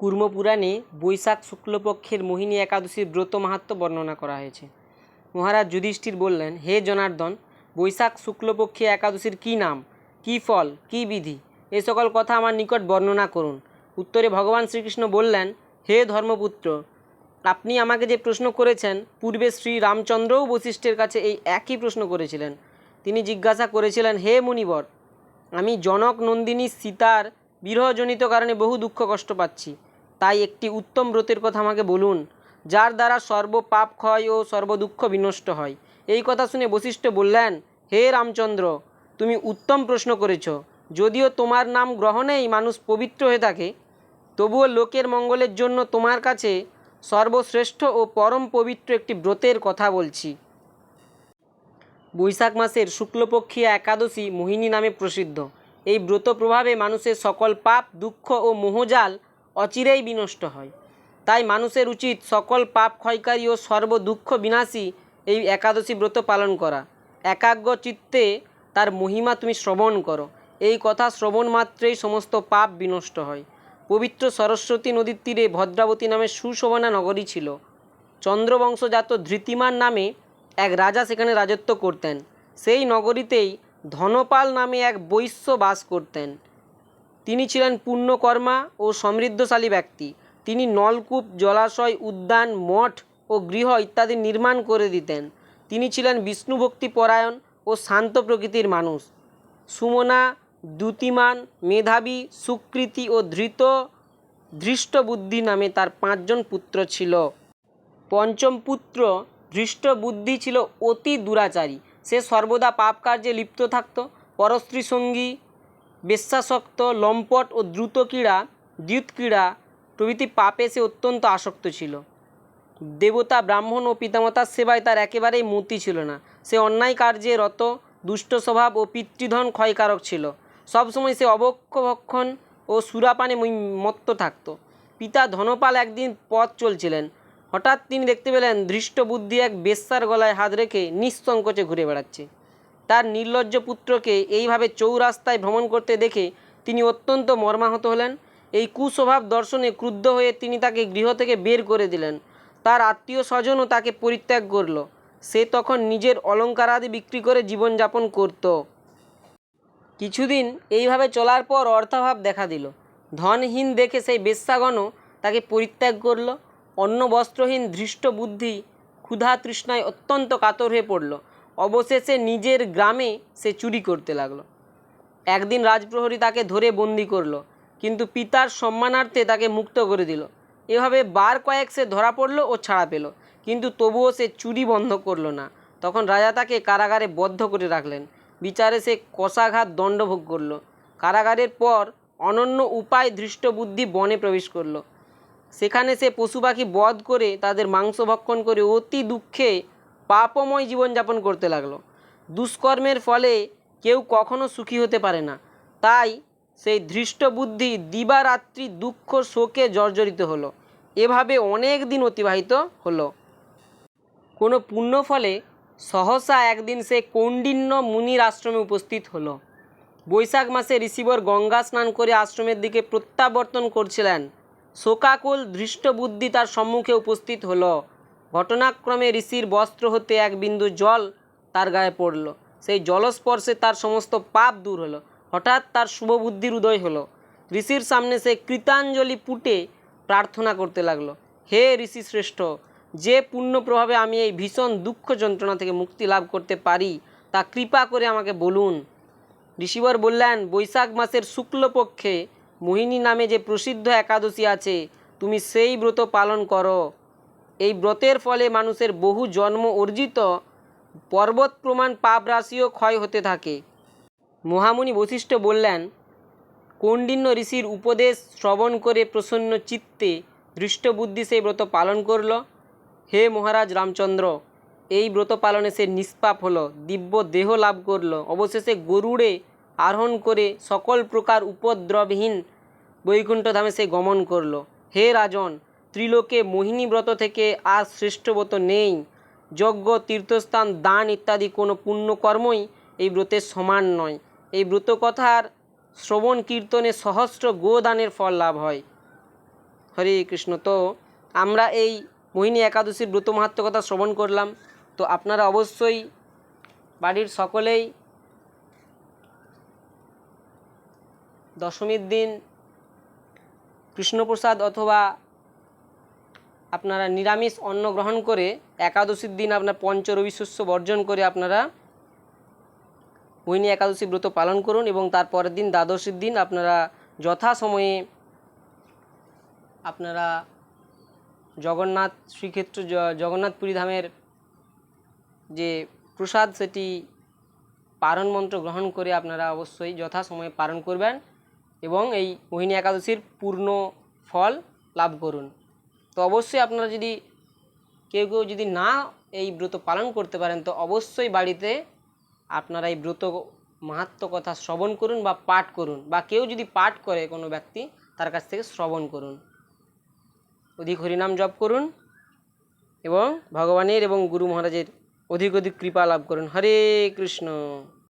কুর্মপুরাণে বৈশাখ শুক্লপক্ষের মোহিনী একাদশীর ব্রত মাহাত্ম্য বর্ণনা করা হয়েছে। মহারাজ যুধিষ্ঠির বললেন, হে জনার্দন, বৈশাখ শুক্লপক্ষে একাদশীর কী নাম, কী ফল, কী বিধি, এ সকল কথা আমার নিকট বর্ণনা করুন। উত্তরে ভগবান শ্রীকৃষ্ণ বললেন, হে ধর্মপুত্র, আপনি আমাকে যে প্রশ্ন করেছেন, পূর্বে শ্রী রামচন্দ্রও বশিষ্ঠের কাছে এই একই প্রশ্ন করেছিলেন। তিনি জিজ্ঞাসা করেছিলেন, হে মুনিবর, আমি জনক নন্দিনী সীতার বিরহজনিত কারণে বহু দুঃখ কষ্ট পাচ্ছি তাই একটি উত্তম ব্রতের কথা আমাকে বলুন, যার দ্বারা সর্ব পাপ ক্ষয় ও সর্ব দুঃখ বিনষ্ট হয়। এই কথা শুনে বশিষ্ঠ বললেন, হে রামচন্দ্র, তুমি উত্তম প্রশ্ন করেছ। যদিও তোমার নাম গ্রহণেই মানুষ পবিত্র হয়ে থাকে, তবুও লোকের মঙ্গলের জন্য তোমার কাছে সর্বশ্রেষ্ঠ ও পরম পবিত্র একটি ব্রতের কথা বলছি। বৈশাখ মাসের শুক্লপক্ষী একাদশী মোহিনী নামে প্রসিদ্ধ। এই ব্রত প্রভাবে মানুষের সকল পাপ, দুঃখ ও মোহজাল অচিরেই বিনষ্ট হয়। তাই মানুষের উচিত সকল পাপ ক্ষয়কারী ও সর্ব দুঃখ বিনাশী এই একাদশী ব্রত পালন করা। একাগ্র চিত্তে তার মহিমা তুমি শ্রবণ করো। এই কথা শ্রবণ মাত্রেই সমস্ত পাপ বিনষ্ট হয়। পবিত্র সরস্বতী নদীর তীরে ভদ্রাবতী নামে সুশোভনা নগরী ছিল। চন্দ্রবংশজাত ধৃতিমান নামে এক রাজা সেখানে রাজত্ব করতেন। সেই নগরীতেই ধনপাল নামে এক বৈশ্য বাস করতেন। তিনি ছিলেন পুণ্যকর্মা ও সমৃদ্ধশালী ব্যক্তি। তিনি নলকূপ, জলাশয়, উদ্যান, মঠ ও গৃহ ইত্যাদি নির্মাণ করে দিতেন। তিনি ছিলেন বিষ্ণুভক্তি পরায়ণ ও শান্ত প্রকৃতির মানুষ। সুমনা, দ্যুতিমান, মেধাবী, সুকৃতি ও ধৃত ধৃষ্টবুদ্ধি নামে তার পাঁচজন পুত্র ছিল। পঞ্চম পুত্র ধৃষ্টবুদ্ধি ছিল অতি দুরাচারী। সে সর্বদা পাপ কার্যে লিপ্ত থাকত। পরস্ত্রী সঙ্গী বেশ্যাসক্ত লম্পট ও দ্রুত ক্রীড়া, দ্যুত ক্রীড়া প্রভৃতি পাপে সে অত্যন্ত আসক্ত ছিল। দেবতা, ব্রাহ্মণ ও পিতামাতার সেবায় তার একেবারেই মতি ছিল না। সে অন্যায় কার্যে রত, দুষ্ট স্বভাব ও পিতৃধন ক্ষয়কারক ছিল। সবসময় সে অবক্ষভক্ষণ ও সুরাপানে মত্ত থাকত। পিতা ধনপাল একদিন পথ চলছিলেন। হঠাৎ তিনি দেখতে পেলেন ধৃষ্ট বুদ্ধি এক বেশ্যার গলায় হাত রেখে নিঃসংকোচে ঘুরে বেড়াচ্ছে। তার নির্লজ্জ পুত্রকে এইভাবে চৌরাস্তায় ভ্রমণ করতে দেখে তিনি অত্যন্ত মর্মাহত হলেন। এই কুস্বভাব দর্শনে ক্রুদ্ধ হয়ে তিনি তাকে গৃহ থেকে বের করে দিলেন। তার আত্মীয় স্বজনও তাকে পরিত্যাগ করল। সে তখন নিজের অলঙ্কারাদি বিক্রি করে জীবনযাপন করত। কিছুদিন এইভাবে চলার পর অর্থাভাব দেখা দিল। ধনহীন দেখে সেই বেশ্যাগণও তাকে পরিত্যাগ করল। অন্ন বস্ত্রহীন ধৃষ্ট বুদ্ধি ক্ষুধা তৃষ্ণায় অত্যন্ত কাতর হয়ে পড়ল। অবশেষে নিজের গ্রামে সে চুরি করতে লাগল। একদিন রাজপ্রহরী তাকে ধরে বন্দি করল, কিন্তু পিতার সম্মানার্থে তাকে মুক্ত করে দিল। এভাবে বার কয়েক সে ধরা পড়ল ও ছাড়া পেল, কিন্তু তবুও সে চুরি বন্ধ করল না। তখন রাজা তাকে কারাগারে বদ্ধ করে রাখলেন। বিচারে সে কষাঘাত দণ্ডভোগ করল। কারাগারের পর অনন্য উপায় ধৃষ্ট বুদ্ধি বনে প্রবেশ করল। সেখানে সে পশু পাখি বধ করে তাদের মাংস ভক্ষণ করে অতি দুঃখে পাপময় জীবনযাপন করতে লাগল। দুষ্কর্মের ফলে কেউ কখনো সুখী হতে পারে না। তাই সেই ধৃষ্ট বুদ্ধি দিবারাত্রি দুঃখ শোকে জর্জরিত হলো। এভাবে অনেক দিন অতিবাহিত হলো। কোনো পুণ্য ফলে সহসা একদিন সে কৌণ্ডিন্য মুনির আশ্রমে উপস্থিত হলো। বৈশাখ মাসে ঋষিবর গঙ্গা স্নান করে আশ্রমের দিকে প্রত্যাবর্তন করছিলেন। শোকাকুল ধৃষ্ট বুদ্ধি তার সম্মুখে উপস্থিত হলো। ঘটনাক্রমে ঋষির বস্ত্র হতে এক বিন্দু জল তার গায়ে পড়ল। সেই জলস্পর্শে তার সমস্ত পাপ দূর হলো। হঠাৎ তার শুভবুদ্ধির উদয় হলো। ঋষির সামনে সে কৃতাঞ্জলি পুটে প্রার্থনা করতে লাগল, হে ঋষি শ্রেষ্ঠ, যে পুণ্য প্রভাবে আমি এই ভীষণ দুঃখ যন্ত্রণা থেকে মুক্তি লাভ করতে পারি, তা কৃপা করে আমাকে বলুন। ঋষিবর বললেন, বৈশাখ মাসের শুক্লপক্ষে মোহিনী নামে যে প্রসিদ্ধ একাদশী আছে, তুমি সেই ব্রত পালন করো। এই ব্রতের ফলে মানুষের বহু জন্ম অর্জিত পর্বত প্রমাণ পাপ রাশিও ক্ষয় হতে থাকে। মহামুনি বশিষ্ঠ বললেন কৌণ্ডিন্য ঋষির উপদেশ শ্রবণ করে প্রসন্ন চিত্তে দৃষ্টবুদ্ধি সেই ব্রত পালন করল। হে মহারাজ রামচন্দ্র, এই ব্রত পালনে সে নিষ্পাপ হলো, দিব্য দেহ লাভ করল। অবশেষে গরুড়ে আরোহণ করে সকল প্রকার উপদ্রবহীন বৈকুণ্ঠধামে সে গমন করল। হে রাজন ত্রিলোকে মোহিনী ব্রত থেকে আর শ্রেষ্ঠ ব্রত নেই। যজ্ঞ, তীর্থস্থান, দান ইত্যাদি কোনো পুণ্যকর্মই এই ব্রতের সমান নয়। এই ব্রত কথার শ্রবণ কীর্তনে সহস্র গোদানের ফল লাভ হয়। হরে কৃষ্ণ। তো আমরা এই মোহিনী একাদশীর ব্রত মাহাত্ম কথা শ্রবণ করলাম। তো আপনারা অবশ্যই বাড়ির সকলেই দশমীর দিন কৃষ্ণপ্রসাদ অথবা আপনারা নিরামিষ অন্ন গ্রহণ করে একাদশীর দিন আপনার পঞ্চরবি শস্য বর্জন করে আপনারা মোহিনী একাদশী ব্রত পালন করুন এবং তারপরের দিন দ্বাদশীর দিন আপনারা যথা সময়ে আপনারা জগন্নাথ শ্রীক্ষেত্র জগন্নাথপুরী ধামের যে প্রসাদ সেটি পারণ মন্ত্র গ্রহণ করে আপনারা অবশ্যই যথা সময়ে পালন করবেন এবং এই মোহিনী একাদশীর পূর্ণ ফল লাভ করুন। তো অবশ্যই আপনারা যদি কেউ কেউ যদি না এই ব্রত পালন করতে পারেন, তো অবশ্যই বাড়িতে আপনারা এই ব্রত মাহাত্ম কথা শ্রবণ করুন বা পাঠ করুন বা কেউ যদি পাঠ করে কোনো ব্যক্তি, তার কাছ থেকে শ্রবণ করুন। অধিক হরিনাম জপ করুন এবং ভগবানের এবং গুরু মহারাজের অধিক অধিক কৃপা লাভ করুন। হরে কৃষ্ণ।